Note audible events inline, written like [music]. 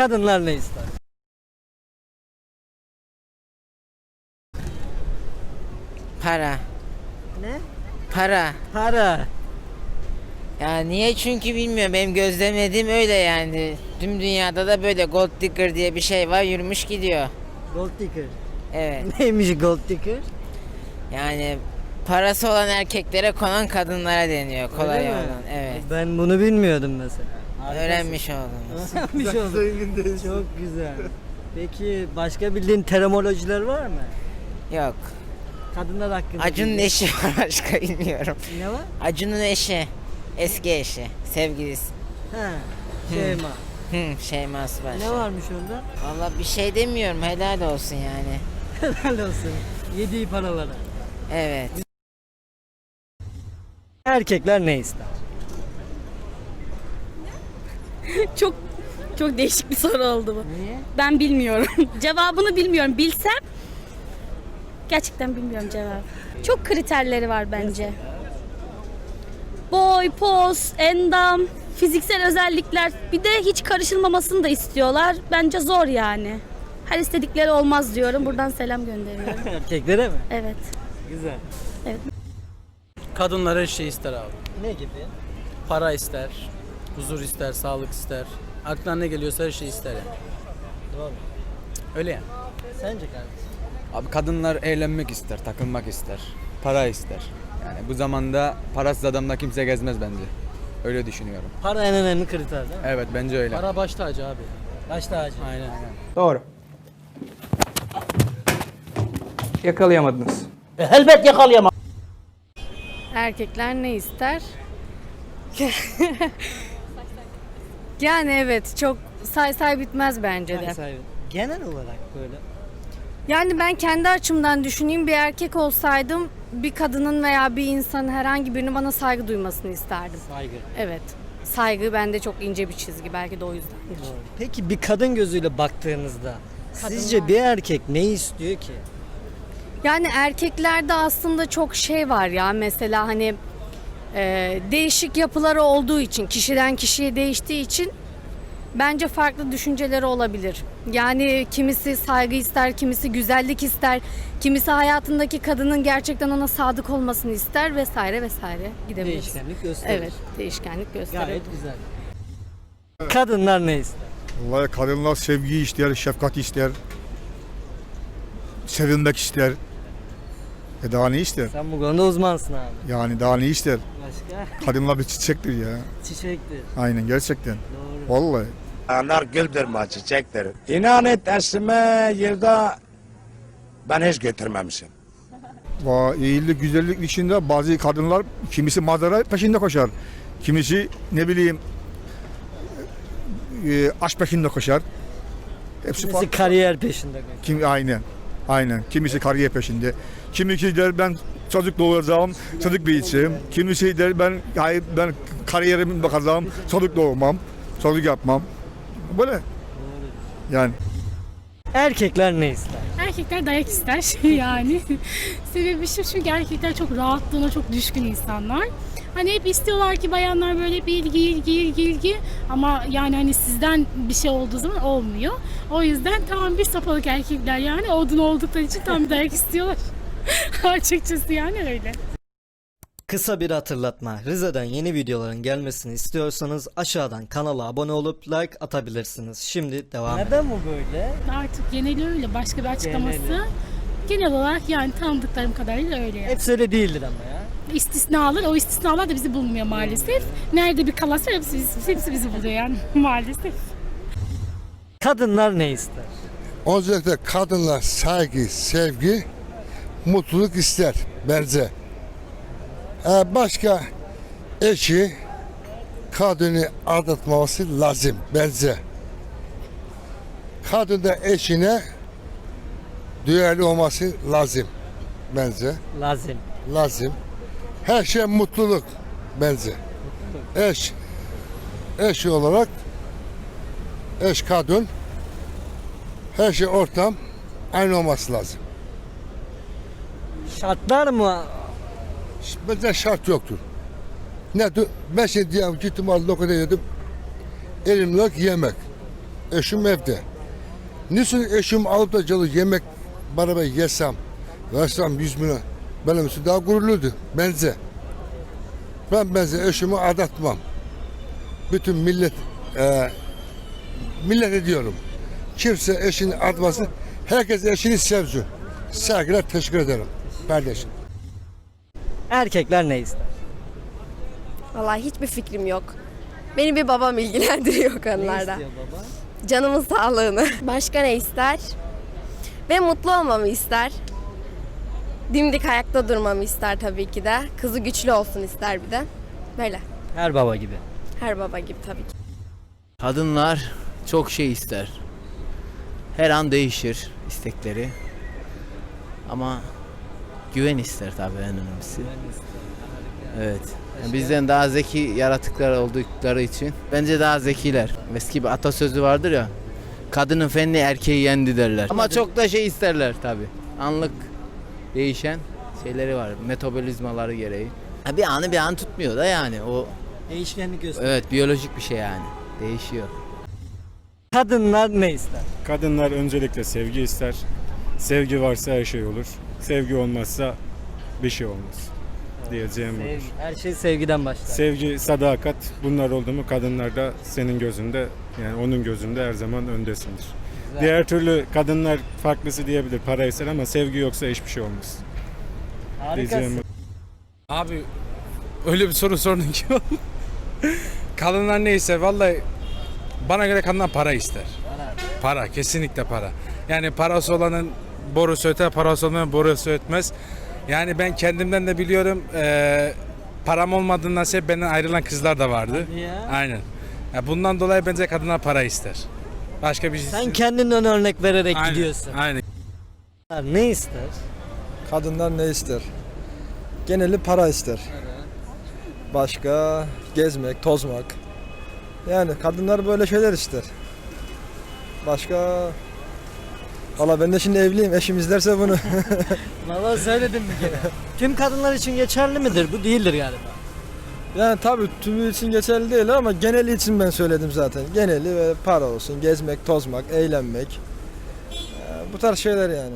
Kadınlar ne ister? Para. Ne? Para. Para. Ya niye çünkü bilmiyorum. Benim gözlemlediğim öyle yani. Tüm dünyada da böyle gold digger diye bir şey var. Yürümüş gidiyor. Gold digger. Evet. [laughs] Neymiş gold digger? Yani parası olan erkeklere konan kadınlara deniyor. Kolay Öyle mi? olan. Evet. Ben bunu bilmiyordum mesela. Öğrenmiş oldunuz. [laughs] Öğrenmiş oldum. Çok güzel. Peki başka bildiğin termolojiler var mı? Yok. Kadınlar hakkında. Acun'un bildiğin- eşi var [laughs] başka bilmiyorum. Ne var? Acun'un eşi. Eski eşi. Sevgilisi. Ha. Şeyma. Hı, Şeyma Subaşı. Ne varmış onda? Valla bir şey demiyorum. Helal olsun yani. [laughs] Helal olsun. Yediği paralara. Evet. Erkekler ne ister? [laughs] Çok çok değişik bir soru oldu bu. Niye? Ben bilmiyorum. [laughs] Cevabını bilmiyorum. Bilsem gerçekten bilmiyorum cevabı. Çok kriterleri var bence. Boy, poz, endam, fiziksel özellikler. Bir de hiç karışılmamasını da istiyorlar. Bence zor yani. Her istedikleri olmaz diyorum. Buradan selam gönderiyorum. [laughs] Erkeklere mi? Evet. Güzel. Kadınlar her şey ister abi. Ne gibi? Para ister, huzur ister, sağlık ister. Aklına ne geliyorsa her şey ister yani. Doğru. Öyle yani. Sence kardeşim? Abi kadınlar eğlenmek ister, takılmak ister, para ister. Yani bu zamanda parasız adamla kimse gezmez bence. Öyle düşünüyorum. Para en önemli kriter değil mi? Evet bence öyle. Para baş tacı abi. Baş tacı. Aynen. Doğru. Yakalayamadınız. Erkekler ne ister? [laughs] yani evet çok say say bitmez bence de. Sahibi. Genel olarak böyle. Yani ben kendi açımdan düşüneyim bir erkek olsaydım bir kadının veya bir insanın herhangi birinin bana saygı duymasını isterdim. Saygı. Evet. Saygı bende çok ince bir çizgi belki de o yüzdendir. Doğru. Peki bir kadın gözüyle baktığınızda sizce Kadınlar. bir erkek ne istiyor ki? Yani erkeklerde aslında çok şey var ya mesela hani e, değişik yapıları olduğu için kişiden kişiye değiştiği için bence farklı düşünceleri olabilir. Yani kimisi saygı ister, kimisi güzellik ister, kimisi hayatındaki kadının gerçekten ona sadık olmasını ister vesaire vesaire gidebiliriz. Değişkenlik gösterir. Evet, değişkenlik gösterir. Gayet güzel. Kadınlar ne ister? Vallahi kadınlar sevgi ister, şefkat ister. Sevilmek ister. E daha ne ister? Sen bu konuda uzmansın abi. Yani daha ne ister? Başka? [laughs] Kadınlar bir çiçektir ya. Çiçektir. Aynen gerçekten. Doğru. Vallahi. Onlar güldür mü çiçektir. İnan et esime yılda ben hiç götürmemişim. Va iyilik, güzellik içinde bazı kadınlar kimisi madara peşinde koşar. Kimisi ne bileyim e, aşk peşinde koşar. Hepsi Kimisi farklı. kariyer peşinde. Kim aynen. Aynen. Kimisi kariyer peşinde. Kimisi der ben çocuk doğuracağım, çocuk büyüteceğim. Kimisi der ben hayır ben kariyerime bakacağım, çocuk doğurmam, çocuk yapmam. Böyle. Yani. Erkekler ne ister? Erkekler dayak ister [laughs] yani. Sebebi şu çünkü erkekler çok rahatlığına çok düşkün insanlar. Hani hep istiyorlar ki bayanlar böyle bir ilgi ilgi ilgi ilgi ama yani hani sizden bir şey olduğu zaman olmuyor. O yüzden tam bir sapalık erkekler yani odun oldukları için tam bir dayak [laughs] istiyorlar. [laughs] Açıkçası yani öyle. Kısa bir hatırlatma. Rize'den yeni videoların gelmesini istiyorsanız aşağıdan kanala abone olup like atabilirsiniz. Şimdi devam Neden bu böyle? Artık geneli öyle başka bir açıklaması. Geneli. Genel olarak yani tanıdıklarım kadarıyla öyle yani. Hepsi öyle değildir ama ya. istisnalar, o istisnalar da bizi bulmuyor maalesef. Nerede bir kalas var hepsi, hepsi bizi buluyor yani [laughs] maalesef. Kadınlar ne ister? Öncelikle kadınlar saygı, sevgi, mutluluk ister bence. Ee, başka eşi kadını aldatmaması lazım bence. Kadın da eşine duyarlı olması lazım bence. Lazım. Lazım. Her şey mutluluk bence. Eş, eş olarak eş kadın her şey ortam aynı olması lazım. Şartlar mı? Bence şart yoktur. Ne ben şimdi diyelim gittim al lokada yedim. Elimle yemek. Eşim evde. Niçin eşim alıp da calı yemek beraber yesem, versem 100 milyon benim için daha gururluydu benze. Ben benze eşimi aldatmam. Bütün millet e, millet ediyorum. Kimse eşini atmasın. Herkes eşini sevsin. Saygılar teşekkür ederim kardeşim. Erkekler ne ister? Vallahi hiçbir fikrim yok. Beni bir babam ilgilendiriyor [laughs] konularda. baba? Canımın sağlığını. [laughs] Başka ne ister? Ve mutlu olmamı ister. Dimdik ayakta durmamı ister tabii ki de. Kızı güçlü olsun ister bir de. Böyle. Her baba gibi. Her baba gibi tabii ki. Kadınlar çok şey ister. Her an değişir istekleri. Ama güven ister tabii en önemlisi. Evet. Yani bizden daha zeki yaratıklar oldukları için bence daha zekiler. Eski bir atasözü vardır ya. Kadının fenli erkeği yendi derler. Ama çok da şey isterler tabii. Anlık değişen şeyleri var. Metabolizmaları gereği. Ha, Bir anı bir an tutmuyor da yani o Değişkenlik gösteriyor. evet biyolojik bir şey yani. Değişiyor. Kadınlar ne ister? Kadınlar öncelikle sevgi ister. Sevgi varsa her şey olur. Sevgi olmazsa bir şey olmaz diyeceğim budur. Sevgi. Her şey sevgiden başlar. Sevgi, sadakat bunlar oldu mu kadınlar da senin gözünde yani onun gözünde her zaman öndesindir. Diğer türlü kadınlar farklısı diyebilir para ister ama sevgi yoksa hiçbir şey olmaz. Diyeceğim Harikasın. Abi öyle bir soru sordun ki. Kadınlar neyse vallahi bana göre kadınlar para ister. Para kesinlikle para. Yani parası olanın borusu öter, parası olmayanın borusu ötmez. Yani ben kendimden de biliyorum eee, param olmadığından sebep benden ayrılan kızlar da vardı. Hadi ya. Aynen. Ya bundan dolayı bence kadınlar para ister. Başka bir şey Sen kendinden örnek vererek Aynen, gidiyorsun. Aynen. Ne ister? Kadınlar ne ister? Geneli para ister. Başka gezmek, tozmak. Yani kadınlar böyle şeyler ister. Başka Valla ben de şimdi evliyim. Eşim izlerse bunu. [laughs] Valla söyledim bir kere. Tüm kadınlar için geçerli midir? Bu değildir galiba. yani tabii tümü için geçerli değil ama geneli için ben söyledim zaten. Geneli ve para olsun. Gezmek, tozmak, eğlenmek. Ee, Bu tarz şeyler yani.